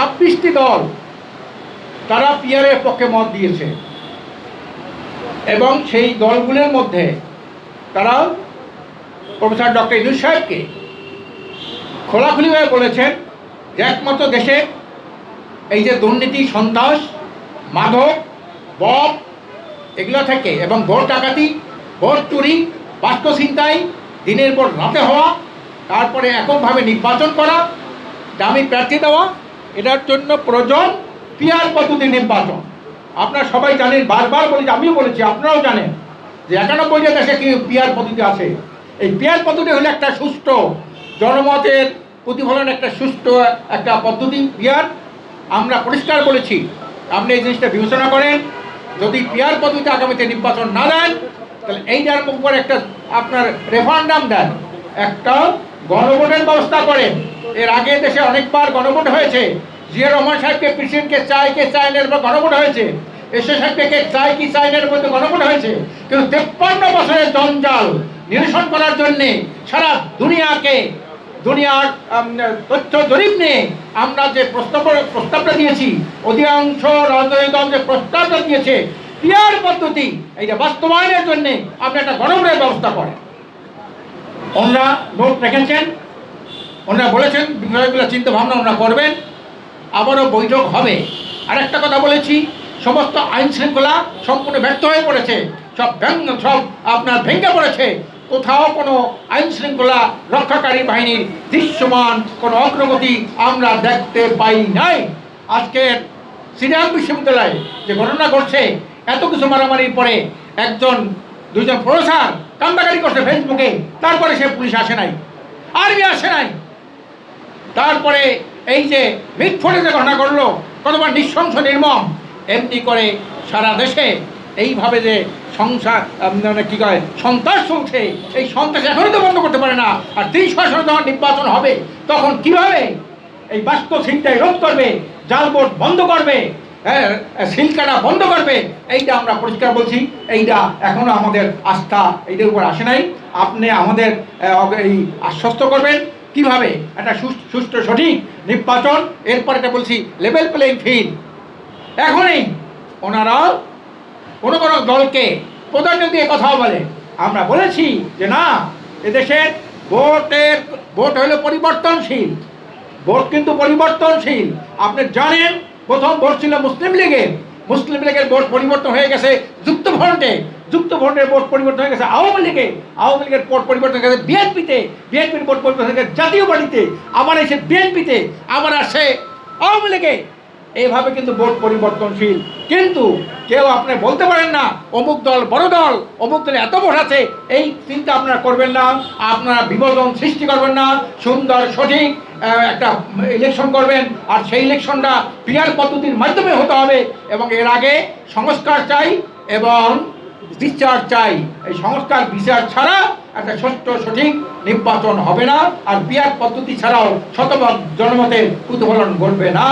ছাব্বিশটি দল তারা পিয়ারের পক্ষে মত দিয়েছে। এবং সেই দলগুলোর মধ্যে তারা প্রফেসর ডক্টর ইনুস সাহেবকে খোলাখুলিভাবে বলেছেন যে একমাত্র দেশে এই যে দুর্নীতি, সন্ত্রাস, মাদক বব এগুলো থেকে এবং ভোট ডাকাতি, ভোট চুরি বাস্ত ছিনতাই, দিনের পর রাতে হওয়া, তারপরে এককভাবে নির্বাচন করা, দামি প্রার্থী দেওয়া এটার জন্য প্রয়োজন পিয়ার পদ্ধতি নির্বাচন। আপনারা সবাই জানেন, বারবার বলেছি আমিও বলেছি, আপনারাও জানেন যে একানব্বইটা দেশে কি পিয়ার পদ্ধতি আছে। এই পিয়ার পদ্ধতি হলো একটা সুষ্ঠু, জনমতের প্রতিফলন একটা সুষ্ঠু একটা পদ্ধতি, পিয়ার। আমরা পরিষ্কার বলেছি, আপনি এই জিনিসটা বিবেচনা করেন, যদি পিয়ার পদ্ধতিতে আগামীতে নির্বাচন না দেন, তাহলে এইটার উপর একটা আপনার রেফারেন্ডাম দেন, একটা গণভোটের ব্যবস্থা করেন। এর আগে দেশে অনেকবার গণভোট হয়েছে জিয়া রহমান সাহেবকে প্রেসিডেন্টকে চাই কে চাই এর উপর গণভোট হয়েছে, এসে সাহেবকে চাই কি চাই এর মধ্যে গণভোট হয়েছে। কিন্তু তেপ্পান্ন বছরের জঞ্জাল নিরসন করার জন্যে সারা দুনিয়াকে, দুনিয়ার তথ্য জরিপ নিয়ে আমরা যে প্রস্তাব, প্রস্তাবটা দিয়েছি, অধিকাংশ রাজনৈতিক দল যে প্রস্তাবটা দিয়েছে, পিয়ার পদ্ধতি, এইটা বাস্তবায়নের জন্য আপনি একটা গণভোটের ব্যবস্থা করেন। ওনারা নোট রেখেছেন ওনারা বলেছেন, বিষয়গুলো চিন্তা ভাবনা ওনারা করবেন। আবারও বৈঠক হবে। আর একটা কথা বলেছি, সমস্ত আইন শৃঙ্খলা সম্পূর্ণ ব্যর্থ হয়ে পড়েছে। সব ভেঙ্গ সব আপনার ভেঙে পড়েছে। কোথাও কোনো আইন শৃঙ্খলা রক্ষাকারী বাহিনীর দৃশ্যমান কোনো অগ্রগতি আমরা দেখতে পাই নাই। আজকের শ্রীরাম বিশ্ববিদ্যালয়ে যে ঘটনা ঘটছে, এত কিছু মারামারির পরে একজন দুইজন প্রফেসর কান্দাকারি করছে ফেসবুকে, তারপরে সে পুলিশ আসে নাই, আর্মি আসে নাই। তারপরে এই যে মিটফোটে যে ঘটনা ঘটলো, কতবার নৃশংস নির্মম। এমনি করে সারা দেশে এইভাবে যে সংসার মানে কী কয়, সন্ত্রাস চলছে এই সন্ত্রাস এখনই তো বন্ধ করতে পারে না। আর তিরিশ বছর যখন নির্বাচন হবে, তখন কীভাবে এই বাস্তব ছিনতাই রোধ করবে জাল ভোট বন্ধ করবে হ্যাঁ সিলকাটা বন্ধ করবে, এইটা আমরা পরিষ্কার বলছি, এইটা এখনও আমাদের আস্থা, এইটার উপর আসে নাই। আপনি আমাদের এই আশ্বস্ত করবেন। কীভাবে একটা সুষ্ঠু, সঠিক নির্বাচন? এরপর এটা বলছি লেভেল প্লেইং ফিল্ড এখনই ওনারা কোনো কোনো দলকে প্রাধান্য দিয়ে কথা বলে। আমরা বলেছি যে না, এদেশের ভোটের, ভোট হলো পরিবর্তনশীল। ভোট কিন্তু পরিবর্তনশীল। আপনি জানেন, প্রথম ভোট ছিল মুসলিম লীগের। মুসলিম লীগের ভোট পরিবর্তন হয়ে গেছে যুক্ত ফ্রন্টে যুক্ত ফ্রন্টের ভোট পরিবর্তন হয়ে গেছে, আওয়ামী লীগে, আওয়ামী লীগের ভোট পরিবর্তন হয়ে গেছে বিএনপিতে, বিএনপির ভোট পরিবর্তন হয়ে গেছে জাতীয় পার্টিতে, আবার এসে বিএনপিতে, আবার আসে আওয়ামী লীগে। এইভাবে কিন্তু ভোট পরিবর্তনশীল। কিন্তু কেউ আপনি বলতে পারেন না, অমুক দল বড় দল, অমুক দলে এত ভোট আছে, এই চিন্তা আপনারা করবেন না, আপনারা বিভাজন সৃষ্টি করবেন না, সুন্দর, সঠিক একটা ইলেকশন করবেন, আর সেই ইলেকশনটা পিয়ার পদ্ধতির মাধ্যমে হতে হবে, এবং এর আগে সংস্কার চাই, এবং বিচার চাই। এই সংস্কার বিচার ছাড়া একটা সত্য, সঠিক নির্বাচন হবে না। আর বিয়ার পদ্ধতি ছাড়াও শতভাগ জনমতের প্রতিফলন ঘটবে না।